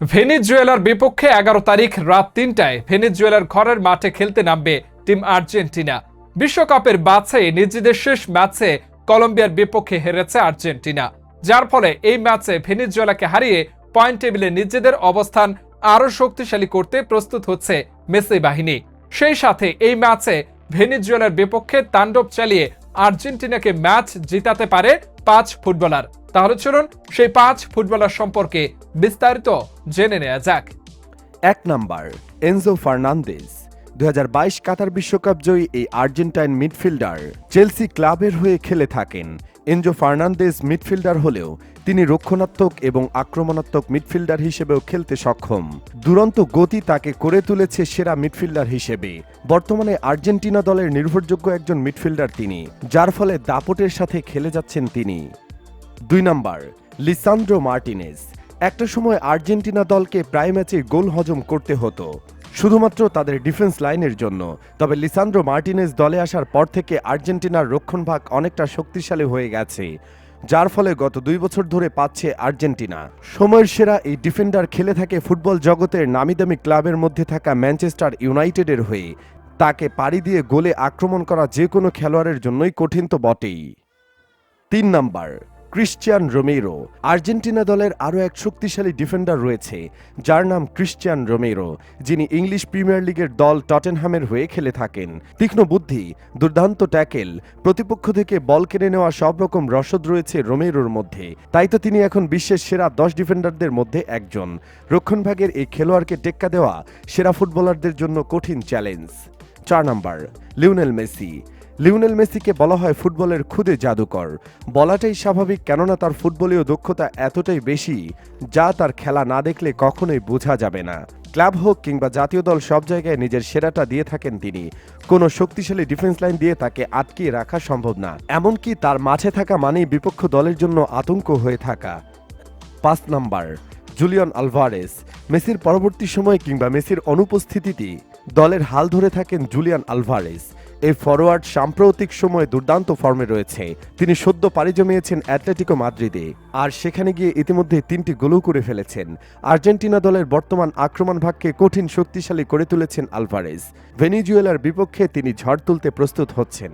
ভেনিজুয়েলার বিপক্ষে এগারো তারিখ রাত তিনটায় ভেনিজুয়েলার ঘরের মাঠে খেলতে নামবে টিম আর্জেন্টিনা। বিশ্বকাপের বাছাই নিজেদের শেষ ম্যাচে কলম্বিয়ার বিপক্ষে হেরেছে আর্জেন্টিনা। যার ফলে এই ম্যাচে ভেনিজুয়েলাকে হারিয়ে পয়েন্ট টেবিলে নিজেদের অবস্থান আরও শক্তিশালী করতে প্রস্তুত হচ্ছে মেসি বাহিনী। সেই সাথে এই ম্যাচে ভেনিজুয়েলার বিপক্ষে তাণ্ডব চালিয়ে আর্জেন্টিনাকে ম্যাচ জিতাতে পারে পাঁচ ফুটবলার। তাহলে চলুন সেই পাঁচ ফুটবলার সম্পর্কে বিস্তারিত জেনে নেওয়া যাক। এক নাম্বার, এনজো ফার্নান্দেজ। দু হাজার বাইশ কাতার বিশ্বকাপ জয়ী এই আর্জেন্টাইন মিডফিল্ডার চেলসি ক্লাবের হয়ে খেলে থাকেন। এনজো ফার্নান্দেজ মিডফিল্ডার হলেও তিনি রক্ষণাত্মক এবং আক্রমণাত্মক মিডফিল্ডার হিসেবেও খেলতে সক্ষম। দুরন্ত গতি তাকে করে তুলেছে সেরা মিডফিল্ডার হিসেবে। বর্তমানে আর্জেন্টিনা দলের নির্ভরযোগ্য একজন মিডফিল্ডার তিনি, যার ফলে দাপটের সাথে খেলে যাচ্ছেন তিনি। দুই নম্বর, লিসান্দ্রো মার্টিনেজ। একটা সময় আর্জেন্টিনা দলকে প্রায় ম্যাচে গোল হজম করতে হতো। শুধুমাত্র তাদের ডিফেন্স লাইনের জন্য। তবে লিসান্দ্রো মার্টিনেজ দলে আসার পর থেকে আর্জেন্টিনার রক্ষণভাগ অনেকটা শক্তিশালী হয়ে গেছে, যার ফলে গত দুই বছর ধরে পাচ্ছে আর্জেন্টিনা। সময়ের সেরা এই ডিফেন্ডার খেলে থাকে ফুটবল জগতের নামিদামি ক্লাবের মধ্যে থাকা ম্যানচেস্টার ইউনাইটেডের হয়ে। তাকে পাড়ি দিয়ে গোলে আক্রমণ করা যে কোনো খেলোয়াড়ের জন্যই কঠিন তো বটেই। তিন নাম্বার ক্রিশ্চিয়ান রোমেরো। আর্জেন্টিনা দলের আরও এক শক্তিশালী ডিফেন্ডার রয়েছে, যার নাম ক্রিশ্চিয়ান রোমেরো, যিনি ইংলিশ প্রিমিয়ার লিগের দল টটেনহামের হয়ে খেলে থাকেন। তীক্ষ্ণ বুদ্ধি, দুর্দান্ত ট্যাকেল, প্রতিপক্ষ থেকে বল কেড়ে নেওয়া সব রকম রসদ রয়েছে রোমেরোর মধ্যে। তাই তো তিনি এখন বিশ্বের সেরা দশ ডিফেন্ডারদের মধ্যে একজন। রক্ষণভাগের এই খেলোয়াড়কে টেক্কা দেওয়া সেরা ফুটবলারদের জন্য কঠিন চ্যালেঞ্জ। চার নাম্বার, লিওনেল মেসি। লিওনেল মেসিকে বলা হয় ফুটবলের খুদে জাদুকর। বলাটাই স্বাভাবিক কেননা তার ফুটবলীয় দক্ষতা এতটাই বেশি, যা তার খেলা না দেখলে কখনোই বোঝা যাবে না। ক্লাব হোক কিংবা জাতীয় দল, সব জায়গায় নিজের সেরাটা দিয়ে থাকেন তিনি। কোনো শক্তিশালী ডিফেন্স লাইন দিয়ে তাকে আটকিয়ে রাখা সম্ভব না। এমনকি তার মাঝে থাকা মানেই বিপক্ষ দলের জন্য আতঙ্ক হয়ে থাকা। পাঁচ নাম্বার, জুলিয়ন আলভারেস। মেসির পরবর্তী সময় কিংবা মেসির অনুপস্থিতিতে দলের হাল ধরে থাকেন জুলিয়ান আলভারেস। এই ফরোয়ার্ড সাম্প্রতিক সময়ে দুর্দান্ত ফর্মে রয়েছে। তিনি সদ্য পাড়ি জমিয়েছেন অ্যাটলেটিকো মাদ্রিদে, আর সেখানে গিয়ে ইতিমধ্যে তিনটি গোলও করে ফেলেছেন। আর্জেন্টিনা দলের বর্তমান আক্রমণ ভাগকে কঠিন শক্তিশালী করে তুলেছেন আলভারেজ। ভেনিজুয়েলার বিপক্ষে তিনি ঝড় তুলতে প্রস্তুত হচ্ছেন।